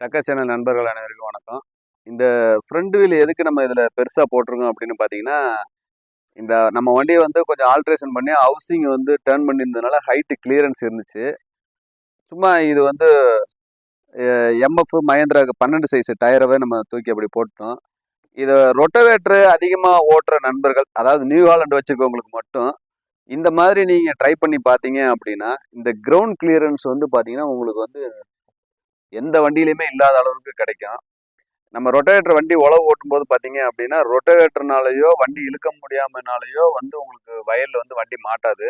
டக்கர் channel நண்பர்கள் அனைவருக்கும் வணக்கம். இந்த ஃப்ரண்ட் வீல் எதுக்கு நம்ம இதில் பெருசாக போட்டிருக்கோம் அப்படின்னு பார்த்தீங்கன்னா இந்த நம்ம வண்டியை வந்து கொஞ்சம் ஆல்ட்ரேஷன் பண்ணி ஹவுசிங் வந்து டேர்ன் பண்ணியிருந்ததுனால ஹைட்டு கிளியரன்ஸ் இருந்துச்சு. சும்மா இது வந்து எம்எஃப் மகேந்திராவுக்கு பன்னெண்டு சைஸ் டயரவே நம்ம தூக்கி அப்படி போட்டோம் இதை ரொட்டவேட்ரு அதிகமாக ஓட்டுற நண்பர்கள் அதாவது நியூ ஹாலண்ட் வச்சுருக்கவங்களுக்கு மட்டும் இந்த மாதிரி நீங்கள் ட்ரை பண்ணி பார்த்தீங்க அப்படின்னா இந்த கிரவுண்ட் கிளியரன்ஸ் வந்து பார்த்தீங்கன்னா உங்களுக்கு வந்து எந்த வண்டியிலையுமே இல்லாத அளவுக்கு கிடைக்கும். நம்ம ரொட்டவேட்டர் வண்டி உழவு ஓட்டும் போது பார்த்தீங்க அப்படின்னா ரொட்டவேட்டர்னாலேயோ வண்டி இழுக்க முடியாமனாலேயோ வந்து உங்களுக்கு வயலில் வந்து வண்டி மாட்டாது.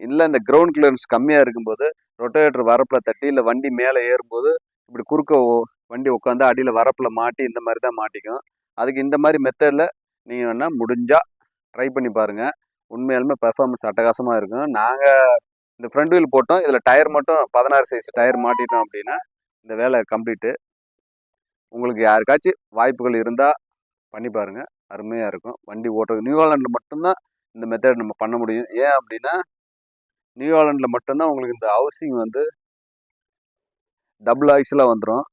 இல்லை இந்த கிரவுண்ட் கிளியரன்ஸ் கம்மியாக இருக்கும்போது ரொட்டவேட்டர் வரப்பில் தட்டி இல்லை வண்டி மேலே ஏறும்போது இப்படி குறுக்க ஓ- வண்டி உட்காந்து அடியில் வரப்பில் மாட்டி இந்த மாதிரி தான் மாட்டிக்கும். அதுக்கு இந்த மாதிரி மெத்தடில் நீங்கள் வேணால் முடிஞ்சால் ட்ரை பண்ணி பாருங்கள் உண்மையாலுமே பெர்ஃபார்மன்ஸ் அட்டகாசமாக இருக்கும். நாங்கள் இந்த ஃப்ரண்ட் வீல் போட்டோம். இதில் டயர் மட்டும் பதினாறு சைஸ் டயர் மாட்டிட்டோம் அப்படின்னா இந்த வேலை கம்ப்ளீட்டு. உங்களுக்கு யாருக்காச்சும் வாய்ப்புகள் இருந்தால் பண்ணி பாருங்கள் அருமையாக இருக்கும். வண்டி ஓட்டுறது நியூஹாலண்டில் மட்டும்தான் இந்த மெத்தட் நம்ம பண்ண முடியும். ஏன் அப்படின்னா நியூஹாலண்டில் மட்டும்தான் உங்களுக்கு இந்த ஹவுசிங் வந்து டபுள் ஆக்சிலாக வந்துடும்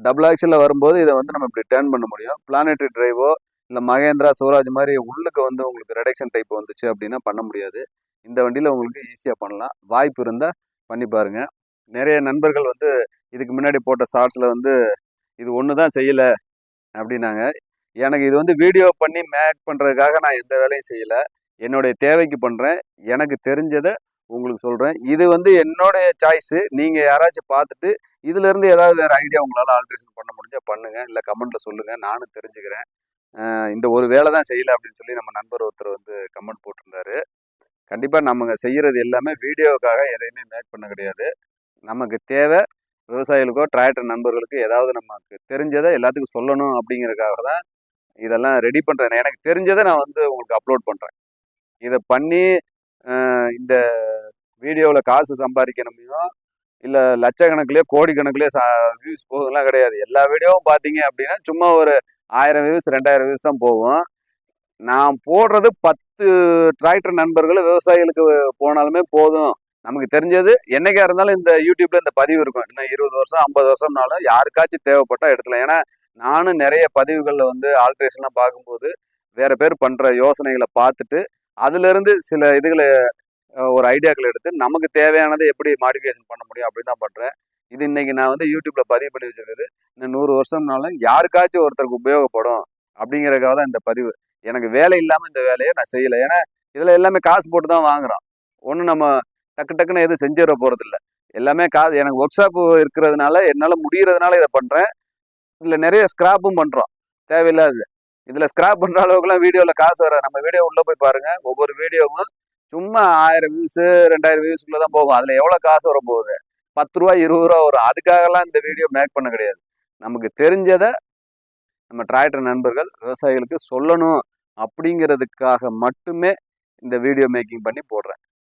டபுள் ஆக்சிலில் வரும்போது இதை வந்து நம்ம இப்படி டேர்ன் பண்ண முடியும். பிளானெட்ரி டிரைவோ இல்லை மகேந்திரா சூராஜ் மாதிரி உள்ளுக்கு வந்து உங்களுக்கு ரெடக்ஷன் டைப் வந்துச்சு அப்படின்னா பண்ண முடியாது. இந்த வண்டியில் உங்களுக்கு ஈஸியாக பண்ணலாம். வாய்ப்பு இருந்தால் பண்ணி பாருங்கள் நிறைய நண்பர்கள் வந்து இதுக்கு முன்னாடி போட்ட ஷார்ட்ஸில் வந்து இது ஒன்று தான் செய்யலை அப்படின்னாங்க. எனக்கு இது வந்து வீடியோ பண்ணி மேக் பண்ணுறதுக்காக நான் எந்த வேலையும் செய்யலை. என்னுடைய தேவைக்கு பண்ணுறேன் எனக்கு தெரிஞ்சதை உங்களுக்கு சொல்கிறேன் இது வந்து என்னுடைய சாய்ஸு நீங்கள் யாராச்சும் பார்த்துட்டு இதுலேருந்து ஏதாவது வேறு ஐடியா உங்களால் ஆல்ட்ரேஷன் பண்ண முடிஞ்சால் பண்ணுங்கள் இல்லை கமெண்ட்டில் சொல்லுங்கள் நானும் தெரிஞ்சுக்கிறேன். இந்த ஒரு வேலை தான் செய்யலை அப்படின்னு சொல்லி நம்ம நண்பர் ஒருத்தர் வந்து கமெண்ட் போட்டிருந்தாரு. கண்டிப்பாக நம்ம செய்கிறது எல்லாமே வீடியோவுக்காக எதையுமே மேக் பண்ண கிடையாது. நமக்கு தேவை விவசாயிகளுக்கோ டிராக்டர் நண்பர்களுக்கு ஏதாவது நமக்கு தெரிஞ்சதை எல்லாத்துக்கும் சொல்லணும் அப்படிங்கிறதுக்காக தான் இதெல்லாம் ரெடி பண்ணுறேன் எனக்கு தெரிஞ்சதை நான் வந்து உங்களுக்கு அப்லோட் பண்ணுறேன் இதை பண்ணி இந்த வீடியோவில் காசு சம்பாதிக்கணுமையோ இல்லை லட்சக்கணக்கிலே கோடிக்கணக்கிலே சா வியூஸ் போகுதுலாம் கிடையாது. எல்லா வீடியோவும் பார்த்தீங்க அப்படின்னா சும்மா ஒரு ஆயிரம் வியூஸ் ரெண்டாயிரம் வியூஸ் தான் போகும். நான் போடுறது பத்து டிராக்டர் நண்பர்கள் விவசாயிகளுக்கு போனாலுமே போதும். நமக்கு தெரிஞ்சது என்னைக்கா இருந்தாலும் இந்த யூடியூப்ல இந்த பதிவு இருக்கும். இன்னும் இருபது வருஷம் ஐம்பது வருஷம்னாலும் யாருக்காச்சும் தேவைப்பட்டா எடுக்கலாம் ஏன்னா நானும் நிறைய பதிவுகளில் வந்து ஆல்ட்ரேஷன்லாம் பார்க்கும்போது வேற பேர் பண்ற யோசனைகளை பார்த்துட்டு அதுல இருந்து சில இதுகளை ஒரு ஐடியாக்களை எடுத்து நமக்கு தேவையானதை எப்படி மாடிஃபிகேஷன் பண்ண முடியும் அப்படின்னு தான் பண்றேன். இது இன்னைக்கு நான் வந்து யூடியூப்ல பதிவு பண்ணி வச்சிருக்கிறது. இன்னும் நூறு வருஷம்னாலும் யாருக்காச்சும் ஒருத்தருக்கு உபயோகப்படும் அப்படிங்கிறக்காக தான் இந்த பதிவு. எனக்கு வேலை இல்லாமல் இந்த வேலையை நான் செய்யலை. ஏன்னா இதில் எல்லாமே காசு போட்டு தான் வாங்குறோம். ஒன்று நம்ம டக்கு டக்குன்னு எதுவும் செஞ்சிட போகிறதில்ல எல்லாமே காசு எனக்கு ஒர்க் ஷாப் இருக்கிறதுனால என்னால் முடிகிறதுனால இதை பண்ணுறேன் இதில் நிறைய ஸ்கிராப்பும் பண்ணுறோம் தேவையில்லாது இதில் ஸ்கிராப் பண்ணுற அளவுக்குலாம் வீடியோவில் காசு வர நம்ம வீடியோ உள்ளே போய் பாருங்கள் ஒவ்வொரு வீடியோவும் சும்மா ஆயிரம் வியூஸு ரெண்டாயிரம் வியூஸ்க்குள்ள தான் போகும். அதில் எவ்வளோ காசு வர போகுது பத்து ரூபா இருபது ரூபா வரும். அதுக்காகலாம் இந்த வீடியோ மேக் பண்ண கிடையாது. நமக்கு தெரிஞ்சதை நம்ம டிராக்டர் நண்பர்கள் விவசாயிகளுக்கு சொல்லணும். அப்படிங்கிறதுக்காக மட்டுமே இந்த வீடியோ மேக்கிங் பண்ணி போடுறேன்.